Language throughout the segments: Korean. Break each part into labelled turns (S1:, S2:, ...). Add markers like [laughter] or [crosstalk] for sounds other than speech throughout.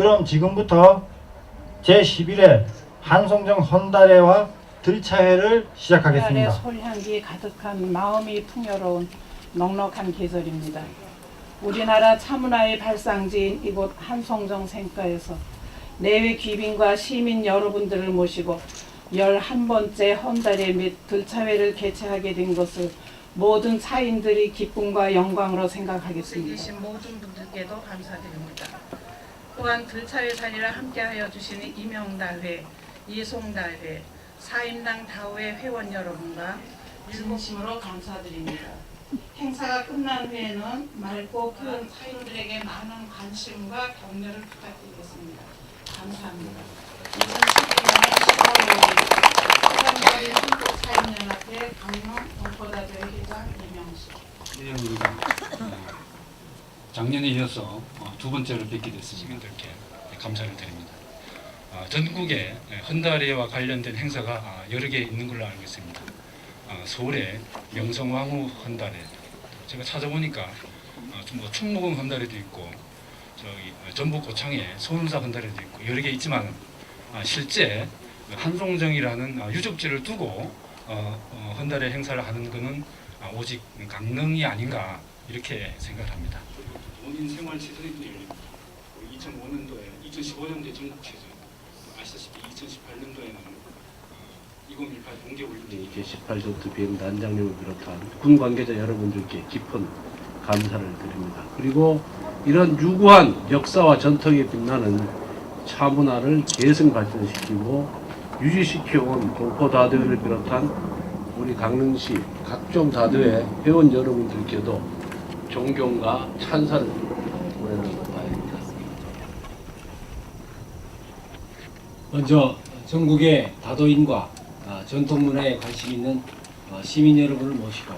S1: 그럼 지금부터 제11회 한송정 헌달회와 들차회를 시작하겠습니다.
S2: 솔향기 가득한 마음이 풍요로운 넉넉한 계절입니다. 우리나라 차문화의 발상지인 이곳 한송정 생가에서 내외 귀빈과 시민 여러분들을 모시고 11번째 헌달회 및 들차회를 개최하게 된 것을 모든 차인들이 기쁨과 영광으로 생각하겠습니다. 모든 분들께도 감사드립니다. 또한 들차회 자리를 함께하여 주시는 이명달회, 이송달회, 사임당 다우의 회원 여러분과 진심으로 감사드립니다. 행사가 끝난 후에는 맑고 큰 차인들에게 많은 관심과 격려를 부탁드리겠습니다. 감사합니다. 2012년 10월 5일 서강자의 한국차인연합회 강릉 동포다대 회장 이명수
S3: 내용입니다. 작년에 이어서 어, 두 번째로 뵙게 됐습니다. 시민들께 감사를 드립니다. 아, 전국에 헌다리와 관련된 행사가 아, 여러 개 있는 걸로 알고 있습니다. 아, 서울에 명성왕후 헌다리, 제가 찾아보니까 아, 좀뭐 충무공 헌다리도 있고 저기 어, 전북 고창에 소운사 헌다리도 있고 여러 개 있지만 아, 실제 한송정이라는 아, 유적지를 두고 어, 어, 헌다리 행사를 하는 것은 아, 오직 강릉이 아닌가 이렇게 생각합니다. 본인 생활 시설이 열립니다. 2005년도에 2015년도에 전국 체제 아시다시피 2018년도에는 2018 동계 올림픽
S4: 이제 18전투 비행 단장님을 비롯한 군 관계자 여러분들께 깊은 감사를 드립니다. 그리고 이런 유구한 역사와 전통에 빛나는 차문화를 계승 발전시키고 유지시켜온 동포다대회를 비롯한 우리 강릉시 각종 다대회 회원 여러분들께도 존경과 찬사를 보내는 바입니다.
S5: 먼저 전국의 다도인과 아, 전통문화에 관심 있는 어, 시민 여러분을 모시고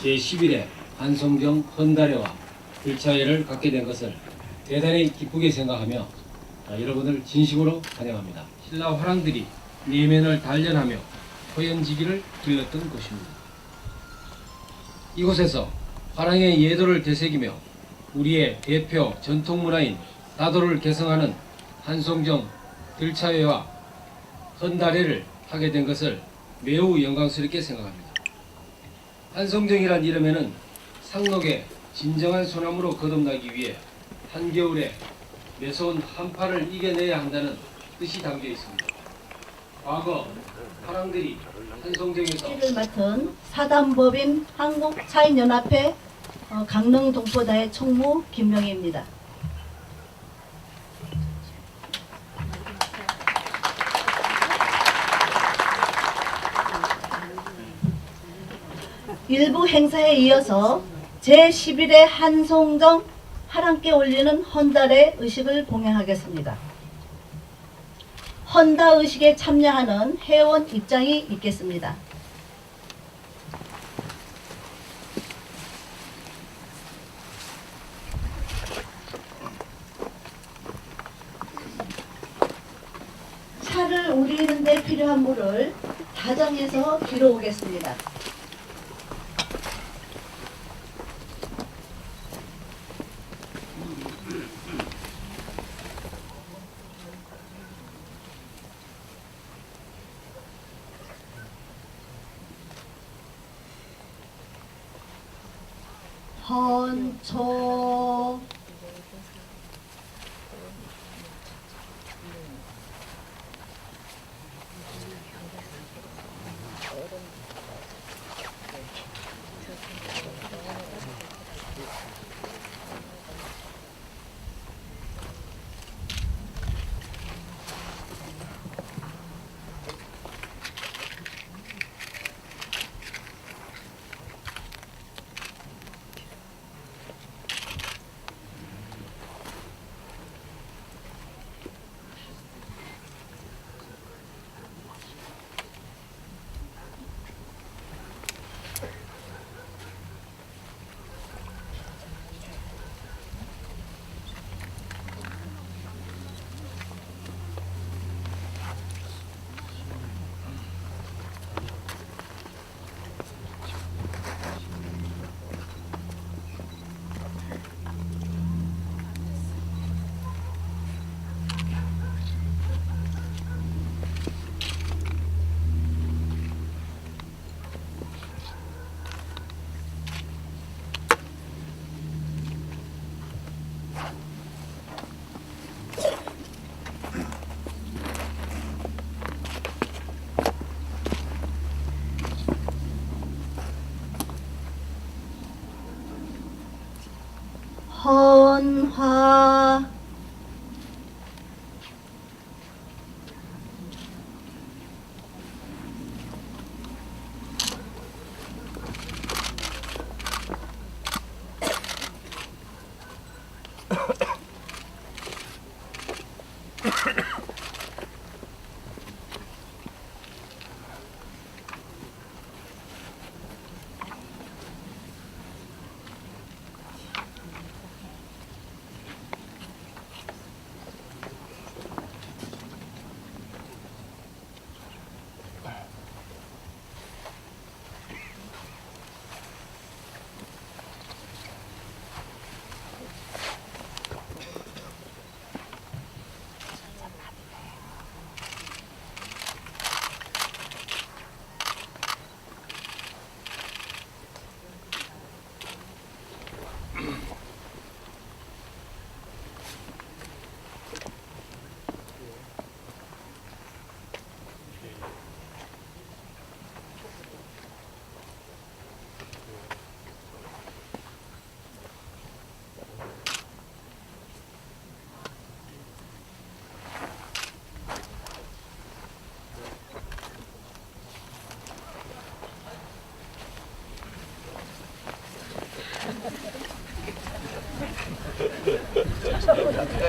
S5: 제11회 한송정 헌다례와 일차회를 갖게 된 것을 대단히 기쁘게 생각하며 아, 여러분을 진심으로 환영합니다. 신라 화랑들이 내면을 단련하며 호연지기를 길렀던 곳입니다. 이곳에서 화랑의 예도를 되새기며 우리의 대표 전통 문화인 다도를 개성하는 한송정 들차회와 헌다례를 하게 된 것을 매우 영광스럽게 생각합니다. 한송정이란 이름에는 상록의 진정한 소나무로 거듭나기 위해 한겨울에 매서운 한파를 이겨내야 한다는 뜻이 담겨 있습니다. 과거 화랑들이 한송정에서
S6: 를 맡은 사단법인 한국차인연합회 어, 강릉 동포다의 총무 김명희입니다. 일부 행사에 이어서 제11회 한송정 하랑께 올리는 헌달의 의식을 봉행하겠습니다. 헌다 의식에 참여하는 회원 입장이 있겠습니다. 차를 우리는 데 필요한 물을 다정해서 빌어 오겠습니다. 嗯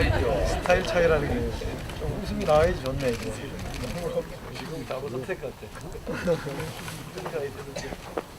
S6: 헌화
S7: 스타일 차이라는 게좀 웃음이 나와야지 좋네 이제. 지금 다 못할 것 같아 [laughs]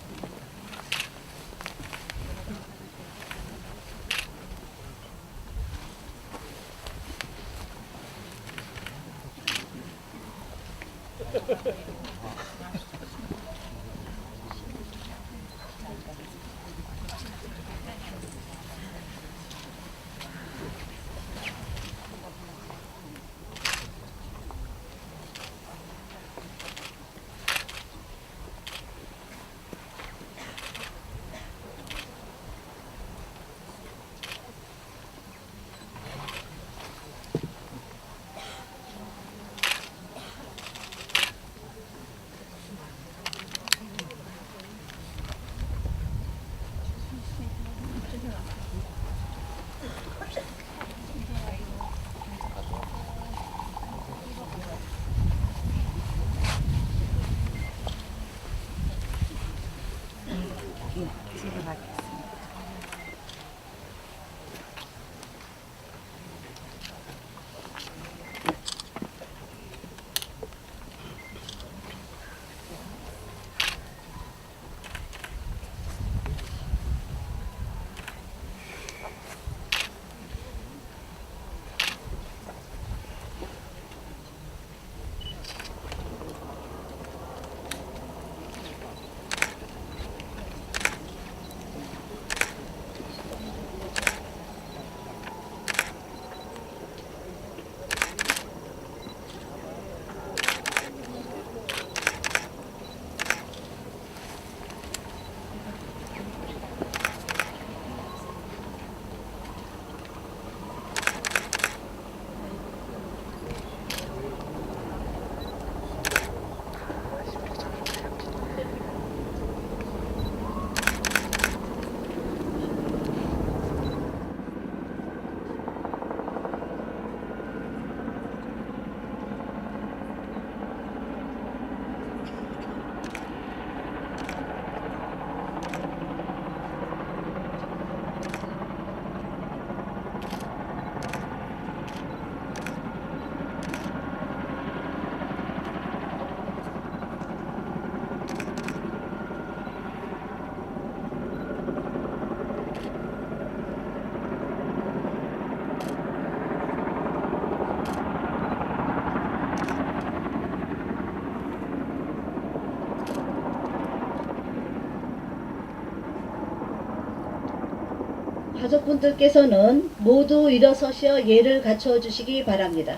S6: 가족분들께서는 모두 일어서셔 예를 갖춰 주시기 바랍니다.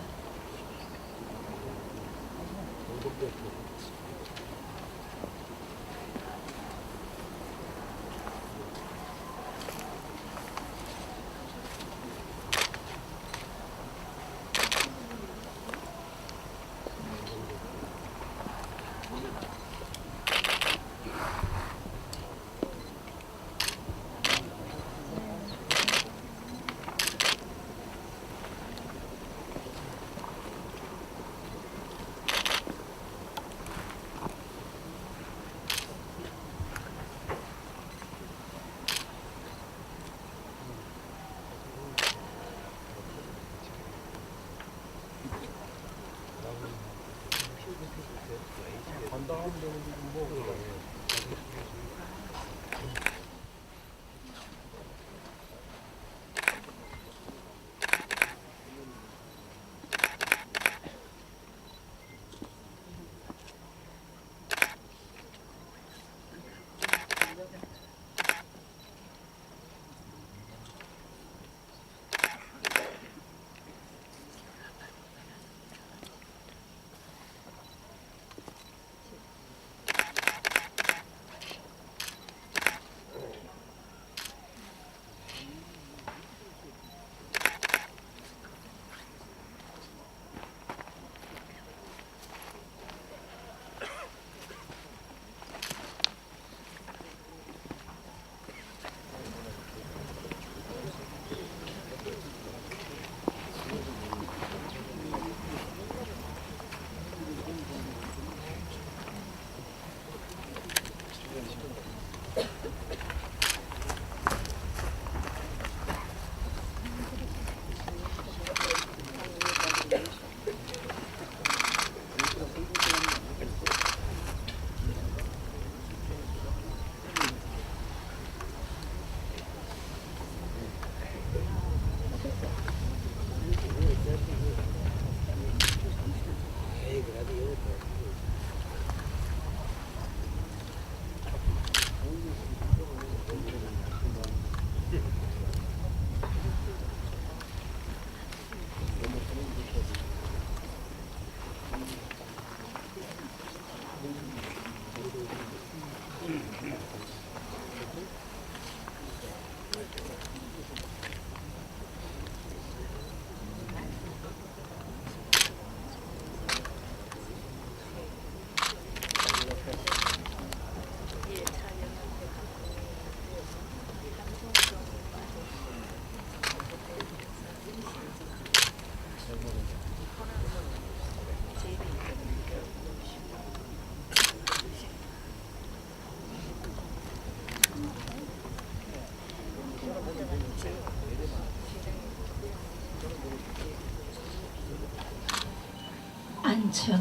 S5: 앉혀.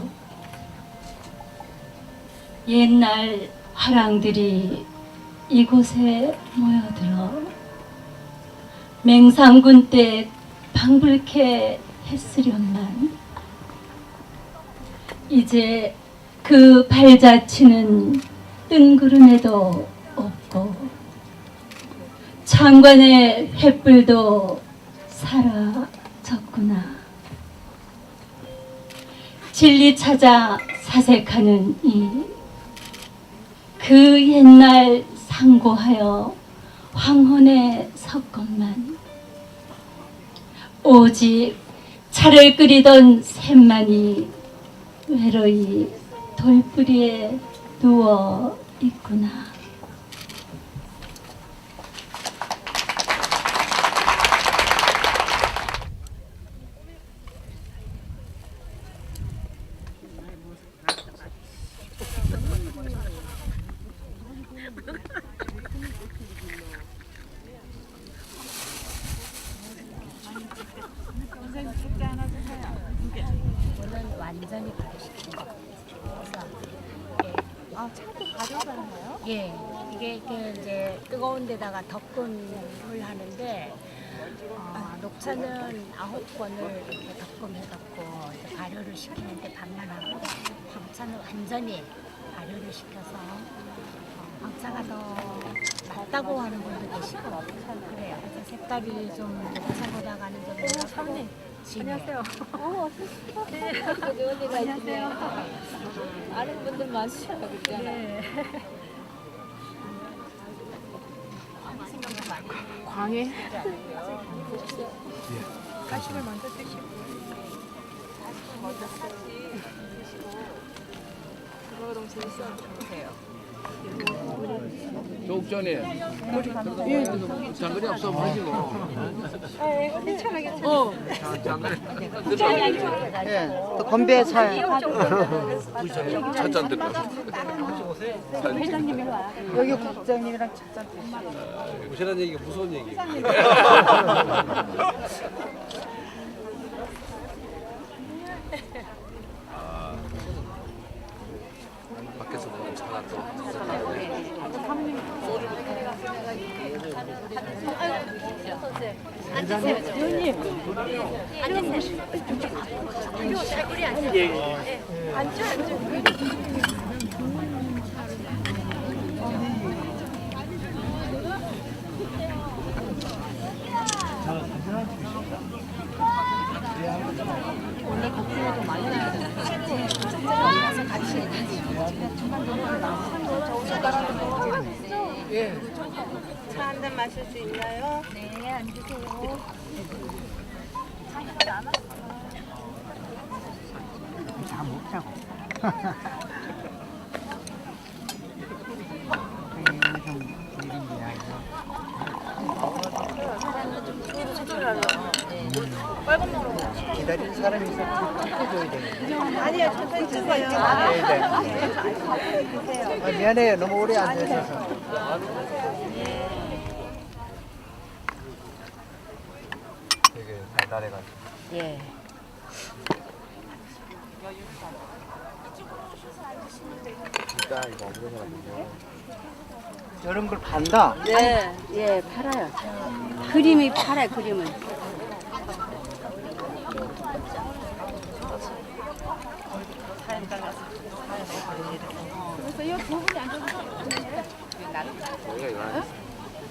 S5: 옛날 화랑들이 이곳에 모여들어 맹상군 때 방불케 했으련만 이제 그 발자취는 뜬구름에도 없고 창관의 횃불도 사라졌구나. 진리 찾아 사색하는 이 그 옛날 상고하여 황혼에 섰건만 오직 차를 끓이던 샘만이 외로이 돌뿌리에 누워 있구나.
S8: 저는 완전히 발효시킨 거.
S9: 아, 차도 발효하나요?
S8: 예, 이게, 이게 이제 뜨거운 데다가 덕금을 하는데 어, 녹차는 아홉 번을 이렇게 덕금해갖고 이제 발효를 시키는데 반만하고 황차는 완전히 발효를 시켜서 어, 황차가 더 낫다고 하는 분도 계시고 그래요. 그래서 색깔이 좀 녹차보다가는 좀 안녕하세요.
S9: 어,
S8: 네. 안녕하세요. 아는 분들 많으셔요, 그죠? 네.
S9: 광해. 가시를 먼저 드시고. 그거 너무 재밌어. 좋으세요.
S10: 조옥전에 장거리 앞서 하지 뭐.
S9: 괜찮아, 괜찮아.
S10: 어.
S11: 예, 또 건배 차.
S10: 차잔 들고.
S9: 회장님 일로 와.
S11: 여기 국장님이랑 차잔 드시고.
S10: 무시란 얘기가 무서운 얘기. 밖에서 먹는 차가 또.
S9: 차 한 잔 마실 수 있나요?
S8: 네, 앉으세요.
S11: 다 먹자고. [laughs] 기다리는 사람이 있어 찍어줘야 돼.
S9: 아니요, 천천히 드세요.
S11: 네, 네. 아, 미안해요. 너무 오래 앉아 있어서.
S7: 되게 달달해가지고.
S8: 예.
S7: 이거 없는.
S11: 이런 걸 판다.
S9: 네, 예, 팔아요. 그림이 팔아요, 그림을. 그래서 이두 분이 앉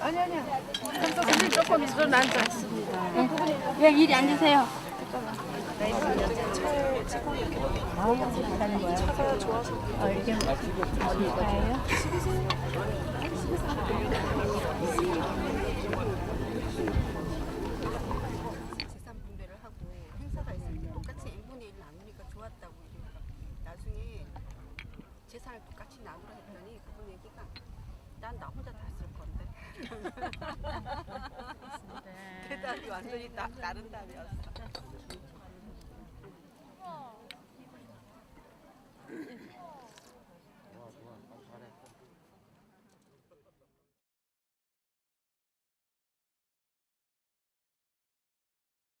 S9: 아니 아니요. 선생님 조금 있어 난 좋습니다. 예, 이리 앉으세요. 찍고 이렇게. 어, 이게 어디 가요?
S12: 재산 분배를 하고 행사가 있을 때 똑같이 n분의 1 나누니까 좋았다고 이러니까 나중에 재산을 똑같이 나누라 했더니 그분 얘기가 난 나 혼자 다 쓸 건데 대답